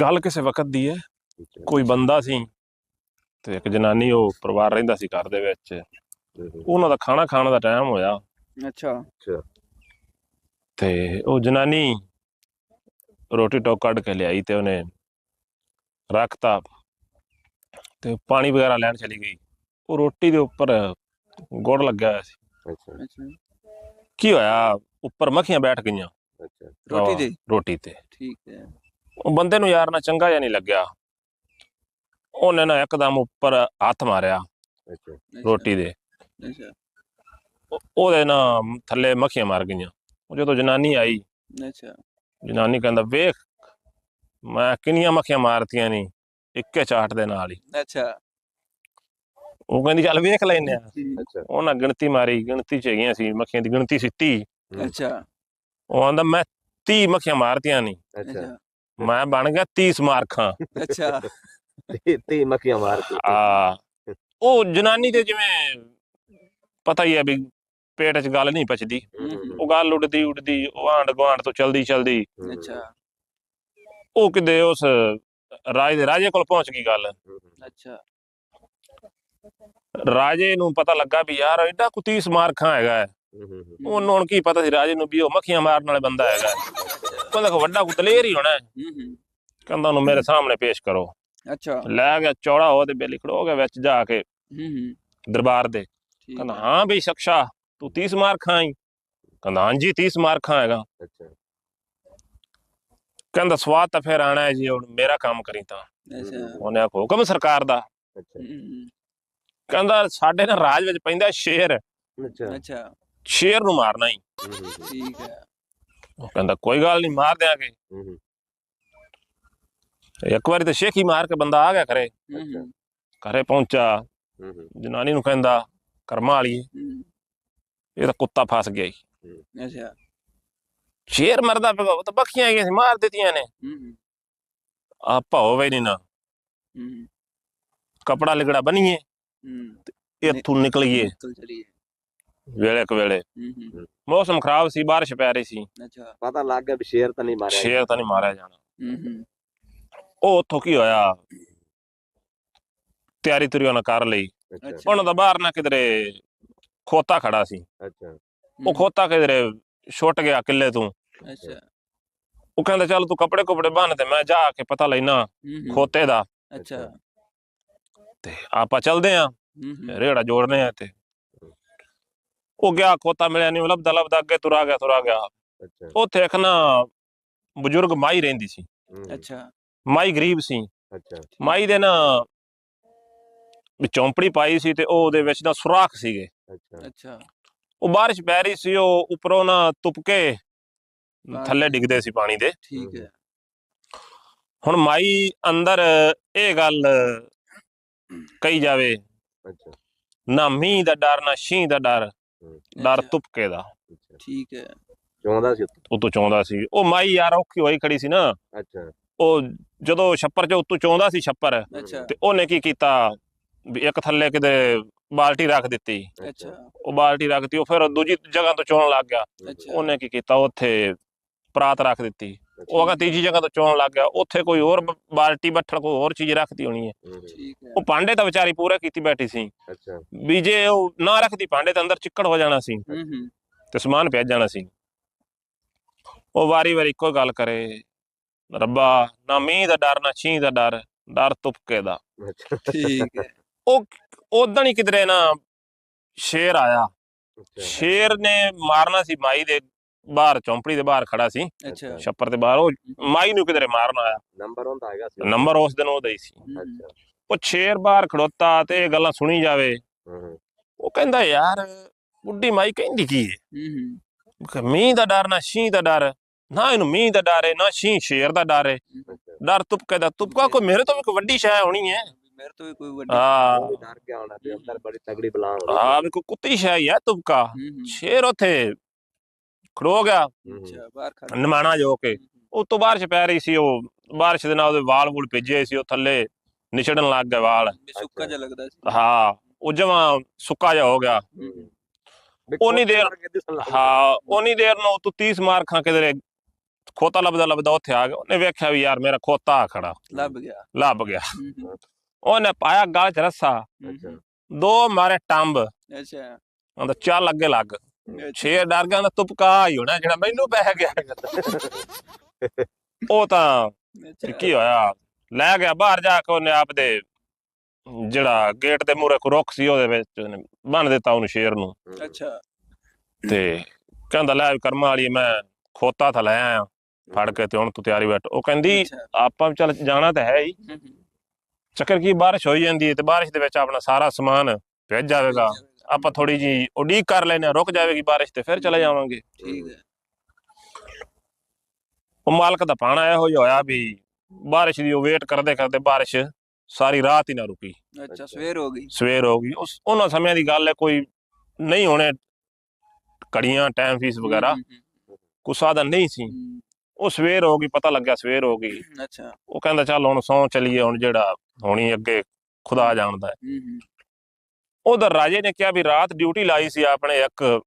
ਗੱਲ ਕਿਸੇ ਵਕਤ ਦੀ ਹੈ। ਕੋਈ ਬੰਦਾ ਸੀ ਤੇ ਇੱਕ ਜਨਾਨੀ ਉਹ ਪਰਿਵਾਰ ਰਹਿੰਦਾ ਸੀ ਘਰ ਦੇ ਵਿੱਚ। ਉਹਨਾਂ ਦਾ ਖਾਣਾ ਖਾਣ ਦਾ ਟਾਈਮ ਹੋਇਆ। ਅੱਛਾ। ਤੇ ਉਹ ਜਨਾਨੀ ਰੋਟੀ ਟੋਕ ਕੱਢ ਕੇ ਲਿਆਈ ਤੇ ਉਹਨੇ ਰੱਖਤਾ ਤੇ ਪਾਣੀ ਵਗੈਰਾ ਲੈਣ ਚਲੀ ਗਈ। ਉਹ ਰੋਟੀ ਦੇ ਉੱਪਰ ਗੁੜ ਲੱਗਿਆ ਹੋਇਆ ਸੀ। ਅੱਛਾ। ਕੀ ਹੋਇਆ? ਉੱਪਰ ਮੱਖੀਆਂ ਬੈਠ ਗਈਆਂ। ਅੱਛਾ। ਰੋਟੀ ਤੇ? ਰੋਟੀ ਤੇ। ਠੀਕ ਹੈ। ਉਹ ਬੰਦੇ ਨੂੰ ਯਾਰ ਨਾ ਚੰਗਾ ਜਿਹਾ ਨਹੀਂ ਲੱਗਿਆ। ਉਹਨੇ ਨਾ ਇੱਕਦਮ ਉੱਪਰ ਹੱਥ ਮਾਰਿਆ ਅੱਛਾ। ਰੋਟੀ ਦੇ। ਅੱਛਾ। ਉਹ- ਉਹਦੇ ਨਾ ਥੱਲੇ ਮੱਖੀਆਂ ਮਾਰ ਗਈਆਂ। ਉਹ ਜਦੋਂ ਜਨਾਨੀ ਆਈ ਅੱਛਾ। ਜਨਾਨੀ ਕਹਿੰਦਾ ਵੇਖ ਮੈਂ ਕਿੰਨੀਆਂ ਮੱਖੀਆਂ ਮਾਰਤੀਆਂ ਨਹੀਂ ਇੱਕੇ ਚਾਟ ਦੇ ਨਾਲ ਹੀ। ਅੱਛਾ। ਉਹ ਕਹਿੰਦੀ ਚੱਲ ਵੇਖ ਲੈਨੇ ਆ। ਅੱਛਾ। ਉਹਨਾਂ ਗਿਣਤੀ ਮਾਰੀ ਗਿਣਤੀ ਚ ਹੈਗੀਆਂ ਸੀ ਮੱਖੀਆਂ ਦੀ ਗਿਣਤੀ ਸੀ 30 ਅੱਛਾ। ਉਹ ਆਂਦਾ ਮੈਂ 30 ਮੱਖੀਆਂ ਮਾਰਤੀਆਂ ਨਹੀਂ ਅੱਛਾ। ਮੈਂ ਬਣ ਗਿਆ 30 ਮਾਰਖਾਂ ਅੱਛਾ। ਤੇ ਤੇ ਮੱਖੀਆਂ ਮਾਰ ਕੇ ਆ ਉਹ ਜਨਾਨੀ ਤੇ ਜਿਵੇਂ ਪਤਾ ਹੀ ਹੈ ਵੀ ਪੇਟ 'ਚ ਗੱਲ ਨਹੀਂ ਪਚਦੀ। ਉਹ ਗੱਲ ਉੱਡਦੀ ਉੱਡਦੀ ਉਹ ਆਂਡ ਗੁਆਂਢ ਤੋਂ ਚਲਦੀ ਚਲਦੀ। ਅੱਛਾ। ਉਹ ਕਿਤੇ ਉਸ ਰਾਜ ਦੇ ਰਾਜੇ ਕੋਲ ਪਹੁੰਚ ਗਈ ਗੱਲ। ਅੱਛਾ। ਰਾਜੇ ਨੂੰ ਪਤਾ ਲੱਗਾ ਵੀ ਯਾਰ ਐਡਾ ਕੁ 30 ਮਾਰਖਾਂ ਹੈਗਾ। ਹੈ। ਉਹਨੂੰ ਹੁਣ ਕੀ ਪਤਾ ਸੀ ਰਾਜੇ ਨੂੰ ਵੀ ਉਹ ਮੱਖੀਆਂ ਮਾਰਨ ਵਾਲਾ ਬੰਦਾ ਹੈਗਾ। ਹੈ। ਕਹਿੰਦਾ ਕੋ ਵੱਡਾ ਕੋ ਦਲੇਰ ਹੀ ਹੋਣਾ ਹੈ। ਕਹਿੰਦਾ ਉਹਨੂੰ ਮੇਰੇ ਸਾਹਮਣੇ ਪੇਸ਼ ਕਰੋ। ਅੱਛਾ। ਲੈ ਗਿਆ ਚੌੜਾ ਹੋ ਤੇ ਬੇਲੀ ਖੜੋ ਗਿਆ ਵਿੱਚ ਜਾ ਕੇ ਹੂੰ ਹੂੰ। ਦਰਬਾਰ ਦੇ। ਠੀਕ ਕਹਿੰਦਾ ਹੈ। ਬਈ ਸ਼ਖਸ਼ਾ ਤੂੰ 30 ਮਾਰਖਾਂ ਹੀ ਕਹਿੰਦਾ ਹਾਂਜੀ 30 ਮਾਰਖਾਂ ਹੈਗਾ ਅੱਛਾ। ਕਹਿੰਦਾ ਸਵਾਦ ਤਾਂ ਫਿਰ ਆਣਾ ਹੈ ਜੀ ਹੁਣ ਮੇਰਾ ਕੰਮ ਕਰੀ ਤਾਂ। ਅੱਛਾ। ਉਹਨੇ ਆਖੋ ਹੁਕਮ ਸਰਕਾਰ ਦਾ। ਅੱਛਾ। ਹੂੰ, ਕਹਿੰਦਾ ਸਾਡੇ ਨਾਲ ਰਾਜ ਵਿੱਚ ਪੈਂਦਾ ਸ਼ੇਰ। ਅੱਛਾ। ਅੱਛਾ। ਸ਼ੇਰ ਨੂੰ ਮਾਰਨਾ ਹੀ। ਠੀਕ ਹੈ। ਉਹ ਕਹਿੰਦਾ ਕੋਈ ਗੱਲ ਨਹੀਂ ਮਾਰ ਦਿਆਂਗੇ ਇੱਕ ਵਾਰੀ ਤਾਂ ਸ਼ੇਖੀ ਮਾਰ ਕੇ ਬੰਦਾ ਆ ਗਿਆ ਘਰੇ ਹੂੰ ਹੂੰ, ਘਰੇ ਪਹੁੰਚਾ ਜਨਾਨੀ ਨੂੰ ਕਹਿੰਦਾ ਕਰਮਾ ਵਾਲੀ ਹੂੰ ਇਹ ਤਾਂ ਕੁੱਤਾ ਫਸ ਗਿਆ ਅੱਛਾ ਸ਼ੇਰ ਮਰਦਾ ਪਿਆ ਉਹ ਤਾਂ ਬੱਖੀਆਂ ਆਈਆਂ ਸੀ ਮਾਰ ਦਿੱਤੀਆਂ ਨੇ ਹੂੰ ਹੂੰ, ਆ ਭਾਉ ਵੇ ਨਹੀਂ ਨਾ ਹੂੰ ਕਪੜਾ ਲਿਗੜਾ ਬਨੀਏ ਹੂੰ ਇੱਥੋਂ ਨਿਕਲੀਏ ਨਿਕਲ ਚਲੀਏ ਵੇਲੇ ਕੁ ਵੇਲੇ। ਹੂੰ ਹੂੰ। ਮੌਸਮ ਖਰਾਬ ਸੀ ਬਾਰਿਸ਼ ਪੈ ਰਹੀ ਸੀ। ਅੱਛਾ। ਪਤਾ ਲੱਗ ਗਿਆ ਵੀ ਸ਼ੇਰ ਤਾਂ ਨਹੀਂ ਮਾਰਿਆ ਸ਼ੇਰ ਤਾਂ ਨਹੀਂ ਮਾਰਿਆ ਜਾਣਾ। ਹੂੰ ਹੂੰ। ਉਹ ਉੱਥੋਂ ਕੀ ਹੋਇਆ? ਤਿਆਰੀ ਤੁਰੀ ਉਹਨਾਂ ਕਰ ਲਈ। ਅੱਛਾ। ਉਹਨਾਂ ਦਾ ਬਾਹਰ ਨਾ ਕਿਧਰੇ ਖੋਤਾ ਖੜਾ ਸੀ। ਅੱਛਾ। ਉਹ ਖੋਤਾ ਕਿਧਰੇ ਛੁੱਟ ਗਿਆ ਕਿੱਲੇ ਤੋਂ। ਅੱਛਾ। ਉਹ ਕਹਿੰਦਾ ਚੱਲ ਤੂੰ ਕੱਪੜੇ ਕੁਪੜੇ ਬੰਨ ਤੇ ਮੈਂ ਜਾ ਕੇ ਪਤਾ ਲੈਣਾ ਖੋਤੇ ਦਾ। ਅੱਛਾ। ਤੇ ਆਪਾਂ ਚੱਲਦੇ ਆਂ। ਰੇੜਾ ਜੋੜਨੇ ਆ ਤੇ ਉਹ ਗਿਆ ਖੋਤਾ ਮਿਲਿਆ ਨਹੀਂ ਲੱਭਦਾ ਲੱਭਦਾ ਅੱਗੇ ਤੁਰਾ ਗਿਆ ਤੁਰਾ ਗਿਆ। ਅੱਛਾ। ਉੱਥੇ ਇੱਕ ਨਾ ਬਜ਼ੁਰਗ ਮਾਈ ਰਹਿੰਦੀ ਸੀ। ਅੱਛਾ। ਮਾਈ ਗਰੀਬ ਸੀ। ਅੱਛਾ। ਮਾਈ ਦੇ ਨਾ ਵੀ ਚੌਂਪੜੀ ਪਾਈ ਸੀ ਤੇ ਉਹ ਉਹਦੇ ਵਿੱਚ ਨਾ ਸੁਰਾਖ ਸੀਗੇ। ਅੱਛਾ। ਅੱਛਾ। ਉਹ ਬਾਰਿਸ਼ ਪੈ ਰਹੀ ਸੀ ਉਹ ਉੱਪਰੋਂ ਨਾ ਤੁਪਕੇ ਥੱਲੇ ਡਿੱਗਦੇ ਸੀ ਪਾਣੀ ਦੇ। ਠੀਕ ਹੈ। ਹੁਣ ਮਾਈ ਅੰਦਰ ਇਹ ਗੱਲ ਕਹੀ ਜਾਵੇ ਅੱਛਾ। ਨਾ ਮੀਂਹ ਦਾ ਡਰ ਨਾ ਛੀਂ ਦਾ ਡਰ। ਡਰ ਤੁਪਕੇ ਦਾ। ਠੀਕ ਹੈ। ਚਾਹੁੰਦਾ ਸੀ ਉੱਤੋਂ। ਉਹ ਤੋਂ ਚਾਹੁੰਦਾ ਸੀ। ਉਹ ਮਾਈ ਯਾਰ ਔਖੀ ਹੋਈ ਖੜੀ ਸੀ ਨਾ। ਅੱਛਾ। ਉਹ ਜਦੋਂ ਛੱਪਰ ਚ ਉੱਤੋਂ ਚਾਹੁੰਦਾ ਸੀ ਛੱਪਰ ਅੱਛਾ। ਤੇ ਉਹਨੇ ਕੀ ਕੀਤਾ? ਵੀ ਇੱਕ ਥੱਲੇ ਕਿਤੇ ਬਾਲਟੀ ਰੱਖ ਦਿੱਤੀ। ਅੱਛਾ। ਉਹ ਬਾਲਟੀ ਰੱਖਤੀ ਉਹ ਫਿਰ ਦੂਜੀ ਜਗ੍ਹਾ ਤੋਂ ਚੋਣ ਲੱਗ ਗਿਆ। ਅੱਛਾ। ਉਹਨੇ ਕੀ ਕੀਤਾ? ਉੱਥੇ ਪਰਾਤ ਰੱਖ ਦਿੱਤੀ। ਉਹ ਅਗਾ ਤੀਜੀ ਜਗ੍ਹਾ ਤੋਂ ਚੋਣ ਲੱਗ ਗਿਆ ਉੱਥੇ ਕੋਈ ਹੋਰ ਬ- ਬਾਲਟੀ ਬੱਠਲ ਕੋਈ ਹੋਰ ਚੀਜ਼ ਰੱਖਦੀ ਹੋਣੀ ਹੈ। ਠੀਕ ਹੈ। ਉਹ ਭਾਂਡੇ ਤਾਂ ਵਿਚਾਰੀ ਪੂਰਾ ਕੀਤੀ ਬੈਠੀ ਸੀ। ਅੱਛਾ। ਵੀ ਜੇ ਉਹ ਨਾ ਰੱਖਦੀ ਭਾਂਡੇ ਤਾਂ ਅੰਦਰ ਚਿੱਕੜ ਹੋ ਜਾਣਾ ਸੀ। ਹੂੰ ਹੂੰ। ਤੇ ਸਮਾਨ ਭੇਜ ਜਾਣਾ ਸੀ। ਉਹ ਵਾਰੀ ਵਾਰੀ ਇੱਕੋ ਗੱਲ ਕਰੇ ਰੱਬਾ ਨਾ ਮੀਂਹ ਦਾ ਡਰ ਨਾ ਛੀਂ ਦਾ ਡਰ ਡਰ ਤੁਪਕੇ ਦਾ। ਅੱਛਾ। ਠੀਕ ਹੈ। ਉਹ ਉਦਣ ਹੀ ਕਿਧਰੇ ਨਾ ਸ਼ੇਰ ਆਇਆ। ਸ਼ੇਰ ਨੇ ਮਾਰਨਾ ਸੀ ਮਾਈ ਦੇ ਬਾਹਰ ਚੌਂਪੜੀ ਦੇ ਬਾਹਰ ਖੜਾ ਸੀ। ਅੱਛਾ। ਛੱਪਰ ਦੇ ਬਾਹਰ ਉਹ ਮਾਈ ਨੂੰ ਕਿਧਰੇ ਮਾਰਨ ਆਇਆ। ਨੰਬਰ ਹੁੰਦਾ ਹੈਗਾ ਸੀ। ਨੰਬਰ ਉਸ ਦਿਨ ਉਹਦਾ ਹੀ ਸੀ। ਅੱਛਾ। ਉਹ ਸ਼ੇਰ ਬਾਹਰ ਖੜੋਤਾ ਤੇ ਇਹ ਗੱਲਾਂ ਸੁਣੀ ਜਾਵੇ। ਉਹ ਕਹਿੰਦਾ ਯਾਰ ਬੁੱਢੀ ਮਾਈ ਕਹਿੰਦੀ ਕੀ ਹੈ ਕਿ ਮੀਂਹ ਦਾ ਡਰ ਨਾ ਛੀਂ ਦਾ ਡਰ। ਨਾ ਇਹਨੂੰ ਮੀਂਹ ਦਾ ਡਰ ਹੈ ਨਾ ਛੀਂ ਸ਼ੇਰ ਦਾ ਡਰ ਹੈ। ਡਰ ਤੁਪਕੇ ਦਾ ਤੁਪਕਾ ਕੋਈ ਮੇਰੇ ਤੋਂ ਵੀ ਕੋਈ ਵੱਡੀ ਸ਼ੈ ਹੋਣੀ ਹੈ ਮੇਰੇ ਤੋਂ ਵੀ ਕੋਈ ਵੱਡੀ ਹਾਂ। ਡਰ ਗਿਆ ਹੋਣਾ ਤੇ ਅੰਦਰ ਬੜੀ ਤਗੜੀ ਬਲਾ ਹੋਣੀ। ਹਾਂ ਵੀ ਕੋਈ ਕੁੱਤੀ ਸ਼ੈ ਹੀ ਹੈ ਤੁਪਕਾ ਸ਼ੇਰ ਉਥੇ ਖੜੋ ਗਿਆ। ਅੱਛਾ ਬਾਹਰ ਖੜਾ ਨਿਮਾਣਾ ਜੋ ਕੇ। ਉਹ ਤੋਂ ਬਾਰਿਸ਼ ਪੈ ਰਹੀ ਸੀ ਉਹ ਬਾਰਿਸ਼ ਦੇ ਨਾਲ ਉਹਦੇ ਵਾਲ ਵੂਲ ਭਿੱਜੇ ਸੀ ਉਹ ਥੱਲੇ ਨਿਚੜਨ ਲੱਗ ਗਏ ਵਾਲ। ਸੁੱਕਾ ਜਿਹਾ ਲੱਗਦਾ ਸੀ। ਹਾਂ ਉਹ ਜਮਾ ਸੁੱਕਾ ਜਿਹਾ ਹੋ ਗਿਆ। ਉਨੀ ਦੇਰ-। ਹਾਂ ਉਨੀ ਦੇਰ ਨੂੰ ਤੂੰ 30 ਮਾਰ ਖਾਂ ਕਿਧਰੇ ਖੋਤਾ ਲੱਭਦਾ ਲੱਭਦਾ ਉੱਥੇ ਆ ਗਿਆ। ਉਹਨੇ ਵੇਖਿਆ ਵੀ ਯਾਰ ਮੇਰਾ ਖੋਤਾ ਆ ਖੜਾ। ਲੱਭ ਗਿਆ। ਲੱਭ ਗਿਆ। ਉਹਨੇ ਪਾਇਆ ਗਲ ਚ ਰੱਸਾ। ਦੋ ਮਾਰੇ ਟੰਬ। ਅੱਛਾ। ਉਹਦਾ ਚੱਲ ਅੱਗੇ ਲੱਗ। ਅੱਛਾ, ਸ਼ੇਰ ਡਰ ਗਿਆ ਉਹਦਾ ਤੁਪਕਾ ਹੀ ਹੋਣਾ ਜਿਹੜਾ ਮੈਨੂੰ ਪੈ ਗਿਆ ਉਹ ਤਾਂ ਕੀ ਹੋਇਆ? ਲੈ ਗਿਆ ਬਾਹਰ ਜਾ ਕੇ ਉਹਨੇ ਆਪਦੇ ਜਿਹੜਾ ਗੇਟ ਦੇ ਮੂਹਰੇ ਕੋ ਰੁੱਖ ਸੀ ਉਹਦੇ ਵਿੱਚ ਉਹਨੇ ਬੰਨ ਦਿੱਤਾ ਉਹਨੂੰ ਸ਼ੇਰ ਨੂੰ। ਅੱਛਾ। ਤੇ ਕਹਿੰਦਾ ਲੈ ਕਰਮਾਂ ਵਾਲੀ ਮੈਂ ਖੋਤਾ ਥਾ ਲੈ ਆਇਆ। ਫੜ ਕੇ ਤੇ ਹੁਣ ਤੂੰ ਤਿਆਰੀ ਬੈਠ। ਉਹ ਕਹਿੰਦੀ ਅੱਛਾ, ਆਪਾਂ ਵੀ ਚੱਲ ਜਾਣਾ ਤਾਂ ਹੈ ਹੀ। ਹੂੰ, ਹੂੰ, ਚੱਕਰ ਕੀ ਬਾਰਿਸ਼ ਹੋਈ ਜਾਂਦੀ ਹੈ ਤੇ ਬਾਰਿਸ਼ ਦੇ ਵਿੱਚ ਆਪਣਾ ਸਾਰਾ ਸਮਾਨ ਭਿੱਜ ਜਾਵੇਗਾ। ਆਪਾਂ ਥੋੜੀ ਜੀ ਉਡੀਕ ਕਰ ਲੈਨੇ ਰੁਕ ਜਾਵੇਗੀ ਬਾਰਿਸ਼ ਤੇ ਫਿਰ ਚਲੇ ਜਾਵਾਂਗੇ। ਠੀਕ ਹੈ। ਉਹ ਮਾਲਕ ਦਾ ਪਾਣਾ ਇਹੋ ਜਿਹਾ ਹੋਇਆ ਵੀ ਬਾਰਿਸ਼ ਦੀ ਉਹ ਵੇਟ ਕਰਦੇ ਕਰਦੇ ਬਾਰਿਸ਼ ਸਾਰੀ ਰਾਤ ਹੀ ਨਾ ਰੁਕੀ। ਅੱਛਾ ਸਵੇਰ ਹੋ ਗਈ। ਸਵੇਰ ਹੋ ਗਈ। ਉਸ ਉਹਨਾਂ ਸਮਿਆਂ ਦੀ ਗੱਲ ਹੈ ਕੋਈ ਨਹੀਂ ਹੋਣੇ ਕੜੀਆਂ ਟਾਈਮ ਫੀਸ ਵਗੈਰਾ ਕੋਈ ਸਾਧਨ ਨਹੀਂ ਸੀ। ਉਹ ਸਵੇਰ ਹੋ ਗਈ ਪਤਾ ਲੱਗਿਆ ਸਵੇਰ ਹੋ ਗਈ। ਅੱਛਾ। ਉਹ ਕਹਿੰਦਾ ਚੱਲ ਹੁਣ ਸੌਂ ਚਲੀਏ ਹੁਣ ਜਿਹੜਾ ਹੋਣੀ ਅੱਗੇ ਖੁਦਾ ਜਾਣਦਾ। ਹੂੰ, ਉਧਰ ਰਾਜੇ ਨੇ ਕਿਹਾ ਵੀ ਰਾਤ ਡਿਊਟੀ ਲਾਈ ਸੀ ਆਪਣੇ ਇੱਕ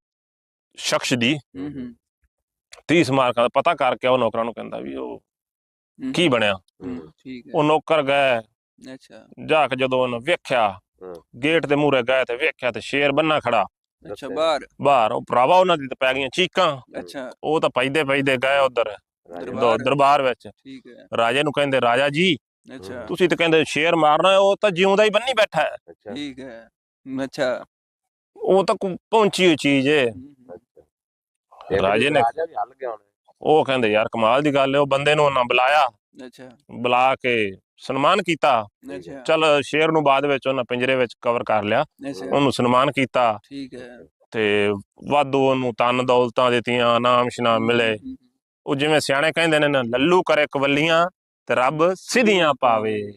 ਸ਼ਖਸ ਦੀ। ਹੂੰ, ਹੂੰ, 30 ਮਾਰਕਾਂ ਦਾ ਪਤਾ ਕਰਕੇ ਉਹ ਨੌਕਰਾਂ ਨੂੰ ਕਹਿੰਦਾ ਵੀ ਉਹ ਕੀ ਬਣਿਆ? ਹੂੰ, ਠੀਕ ਹੈ। ਉਹ ਨੌਕਰ ਗਏ। ਅੱਛਾ। ਜਾ ਕੇ ਜਦੋਂ ਉਹਨੇ ਵੇਖਿਆ ਹੂੰ। ਗੇਟ ਦੇ ਮੂਹਰੇ ਗਏ ਤੇ ਵੇਖਿਆ ਤੇ ਸ਼ੇਰ ਬੰਨਾ ਖੜਾ। ਅੱਛਾ। ਬਾਹਰ। ਬਾਹਰ ਉਹ ਭਰਾਵਾ ਉਹਨਾਂ ਦੀ ਤਾਂ ਪੈ ਗਈਆਂ ਚੀਕਾਂ। ਅੱਛਾ। ਉਹ ਤਾਂ ਪੈਦੇ ਪੈਦੇ ਗਏ ਉਧਰ। ਦਰਬਾਰ। ਦਰਬਾਰ ਵਿੱਚ। ਠੀਕ ਹੈ। ਰਾਜੇ ਨੂੰ ਕਹਿੰਦੇ ਰਾਜਾ ਜੀ ਅੱਛਾ। ਤੁਸੀਂ ਤਾਂ ਕਹਿੰਦੇ ਸ਼ੇਰ ਮਾਰਨਾ ਹੈ, ਉਹ ਤਾਂ ਜਿਉਂਦਾ ਹੀ ਬੰਨੀ ਬੈਠਾ ਹੈ। ਅੱਛਾ। ਠੀਕ ਹੈ। ਅੱਛਾ। ਉਹ ਤਾਂ ਕੋਈ ਪਹੁੰਚੀ ਹੋਈ ਚੀਜ਼ ਏ। ਰਾਜੇ ਨੇ- ਰਾਜਾ ਵੀ ਹੱਲ ਗਿਆ ਹੁਣ। ਉਹ ਕਹਿੰਦੇ ਯਾਰ ਕਮਾਲ ਦੀ ਗੱਲ ਹੈ ਉਹ ਬੰਦੇ ਨੂੰ ਉਹਨਾਂ ਬੁਲਾਇਆ। ਅੱਛਾ। ਬੁਲਾ ਕੇ ਸਨਮਾਨ ਕੀਤਾ। ਅੱਛਾ। ਚਲ ਸ਼ੇਰ ਨੂੰ ਬਾਅਦ ਵਿੱਚ ਉਹਨਾਂ ਪਿੰਜਰੇ ਵਿੱਚ ਕਵਰ ਕਰ ਲਿਆ। ਉਹਨੂੰ ਸਨਮਾਨ ਕੀਤਾ। ਠੀਕ ਹੈ ਤੇ ਵਾਧੂ ਉਹਨੂੰ ਤਨ ਦੌਲਤਾਂ ਦਿੱਤੀਆਂ ਨਾਮ ਸ਼ਨਾਮ ਮਿਲੇ। ਉਹ ਜਿਵੇਂ ਸਿਆਣੇ ਕਹਿੰਦੇ ਨੇ ਨਾ ਲੱਲੂ ਕਰੇ ਕਵੱਲੀਆਂ ਤੇ ਰੱਬ ਸਿੱਧੀਆਂ ਪਾਵੇ।